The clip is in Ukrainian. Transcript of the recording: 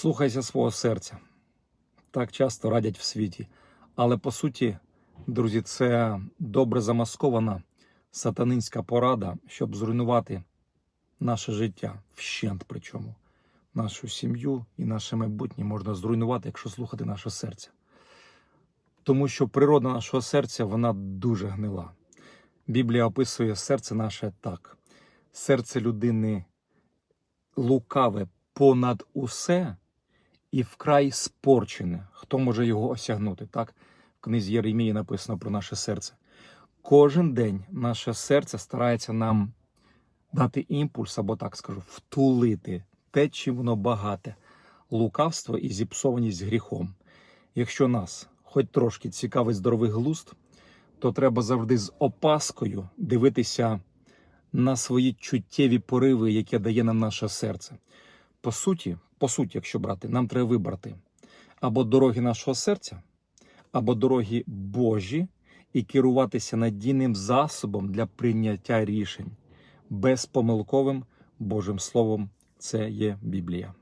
Слухайся свого серця. Так часто радять в світі. Але по суті, друзі, це добре замаскована сатанинська порада, щоб зруйнувати наше життя вщент. Причому нашу сім'ю і наше майбутнє можна зруйнувати, якщо слухати наше серце. Тому що природа нашого серця вона дуже гнила. Біблія описує серце наше так: серце людини лукаве понад усе і вкрай спорчене. Хто може його осягнути? Так, в книзі Єремії написано про наше серце. Кожен день наше серце старається нам дати імпульс, або так скажу, втулити те, чим воно багате, лукавство і зіпсованість гріхом. Якщо нас хоч трошки цікавить здоровий глузд, то треба завжди з опаскою дивитися на свої чуттєві пориви, які дає нам наше серце. По суті, по суті, якщо брати, нам треба вибрати або дороги нашого серця, або дороги Божі, і керуватися надійним засобом для прийняття рішень безпомилковим Божим Словом. Це є Біблія.